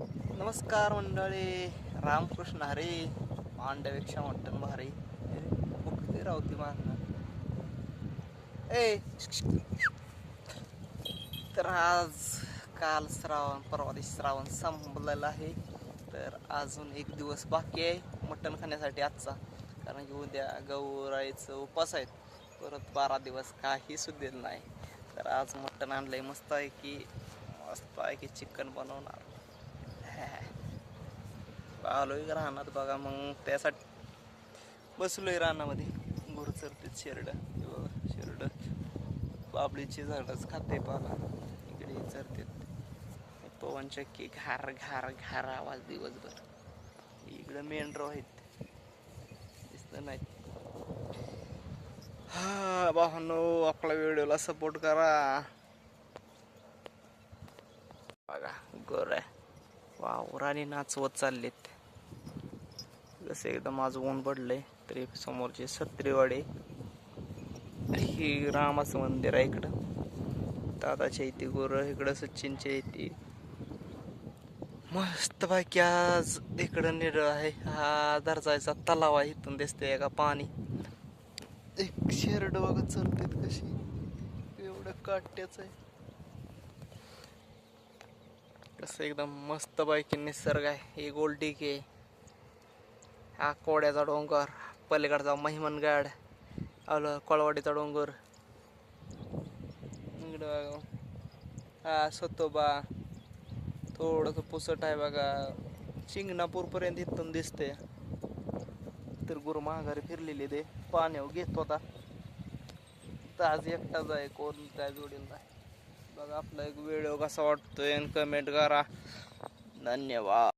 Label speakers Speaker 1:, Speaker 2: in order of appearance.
Speaker 1: नमस्कार मंडळी. रामकृष्ण हरी. मांडवेक्षा मटण भारी. कुठे राहती मागणं ए तर आज काल श्रावण परवा दिवशी श्रावण संपलेला आहे. तर अजून एक दिवस बाकी आहे मटण खाण्यासाठी आजचा. कारण की उद्या गौराईचं उपास आहेत. परत बारा दिवस काही सुद्धा नाही. तर आज मटण आणलंय. मस्त आहे की मस्त आहे की चिकन बनवणार. आलोय राहणार बघा मग त्यासाठी बसलोय रानामध्ये. गुरु चरते शेरड. शेरड. बाबळीची झाडच खाते पाला इकडे चरतेत. पवन चक्की घार घार घार आवाज दिवसभर. इकडं मेंढर आहेत. दिसत नाही हा भावानो आपला व्हिडिओला सपोर्ट करा. बघा गोर आहे वावराने नाचवत चाललेत. जसं एकदम माझं ऊन पडलंय तरी समोरचे सत्रेवाडे ही रामाचं मंदिर आहे इकडं. दादाच्या इथे गोर इकडं सचिनच्या इथे. मस्त बाकी आज इकडं निरळ आहे. हा दर्जायचा तलाव आहे इथून दिसतंय का पाणी. एक शेरड वगैरे चलतेत कशी. एवढं काट्याच आहे. कसं एकदम मस्त पैकी निसर्ग आहे. ही गोल्डी आहे. हा कोड्याचा डोंगर पलीकडचा महिमनगड आलं कोळवाडीचा डोंगर. इकडं हा सतोबा. थोडंसं पुसट आहे बघा. शिंगणापूरपर्यंत इथून दिसते. तर गुरु महागारी फिरलेली ते. पाण्यावर घेत होता तर आज एकटाच आहे कोण काय जोडील नाही बघा आपला एक व्हिडिओ कसा वाटतोय कमेंट करा. धन्यवाद.